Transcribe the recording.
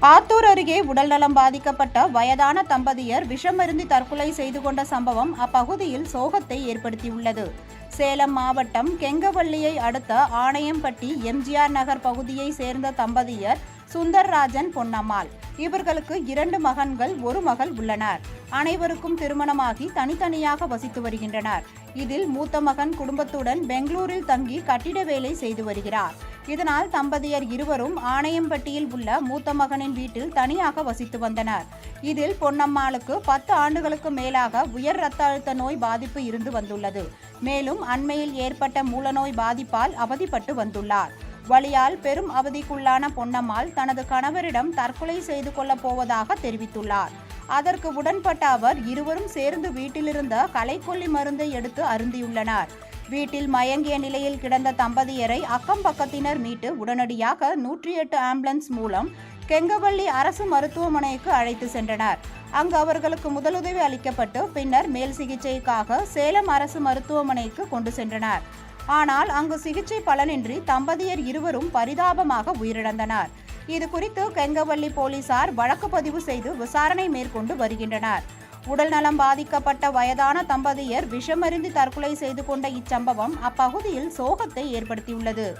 ஆத்தூர் அருகே உடல்நலம் பாதிக்கப்பட்ட வயதான தம்பதியர் விஷமருந்தி தற்கொலை செய்து கொண்ட சம்பவம் அப்பகுதியில் சோகத்தை ஏற்படுத்தியுள்ளது. சேலம் மாவட்டம் கெங்கவள்ளியை அடுத்த ஆணையம்பட்டி எம்ஜிஆர் நகர் பகுதியை சேர்ந்த தம்பதியர் சுந்தர்ராஜன் பொன்னம்மாள். இவர்களுக்கு இரண்டு மகன்கள் ஒரு மகள் உள்ளனர். அனைவருக்கும் திருமணமாகி தனித்தனியாக வசித்து வருகின்றனர். இதில் மூத்த மகன் குடும்பத்துடன் பெங்களூரில் தங்கி கட்டிட வேலை செய்து வருகிறார். இதனால் தம்பதியர் இருவரும் ஆணையம்பட்டியில் உள்ள மூத்த மகனின் வீட்டில் தனியாக வசித்து வந்தனர். இதில் பொன்னம்மாளுக்கு பத்து ஆண்டுகளுக்கு மேலாக உயர் இரத்த அழுத்த நோய் பாதிப்பு இருந்து வந்துள்ளது. மேலும் அண்மையில் ஏற்பட்ட மூலநோய் பாதிப்பால் அவதிப்பட்டு வந்துள்ளார். வழியால் பெரும் அவதிக்குள்ளான பொன்னம்மாள் தனது கணவரிடம் தற்கொலை செய்து கொள்ளப் போவதாக தெரிவித்துள்ளார். அதற்கு உடன்பட்ட அவர் இருவரும் சேர்ந்து வீட்டிலிருந்த கலைக்கொல்லி மருந்தை எடுத்து அருந்தியுள்ளனர். வீட்டில் மயங்கிய நிலையில் கிடந்த தம்பதியரை அக்கம் பக்கத்தினர் மீட்டு உடனடியாக நூற்றி எட்டு ஆம்புலன்ஸ் மூலம் கெங்கவள்ளி அரசு மருத்துவமனைக்கு அழைத்து சென்றனர். அங்கு அவர்களுக்கு முதலுதவி அளிக்கப்பட்டு பின்னர் மேல் சிகிச்சைக்காக சேலம் அரசு மருத்துவமனைக்கு கொண்டு சென்றனர். ஆனால் அங்கு சிகிச்சை பலனின்றி தம்பதியர் இருவரும் பரிதாபமாக உயிரிழந்தனர். இது குறித்து போலீசார் வழக்கு பதிவு செய்து விசாரணை மேற்கொண்டு வருகின்றனர். உடல்நலம் பாதிக்கப்பட்ட வயதான தம்பதியர் விஷமருந்து தற்கொலை செய்து கொண்ட இச்சம்பவம் அப்பகுதியில் சோகத்தை ஏற்படுத்தியுள்ளது.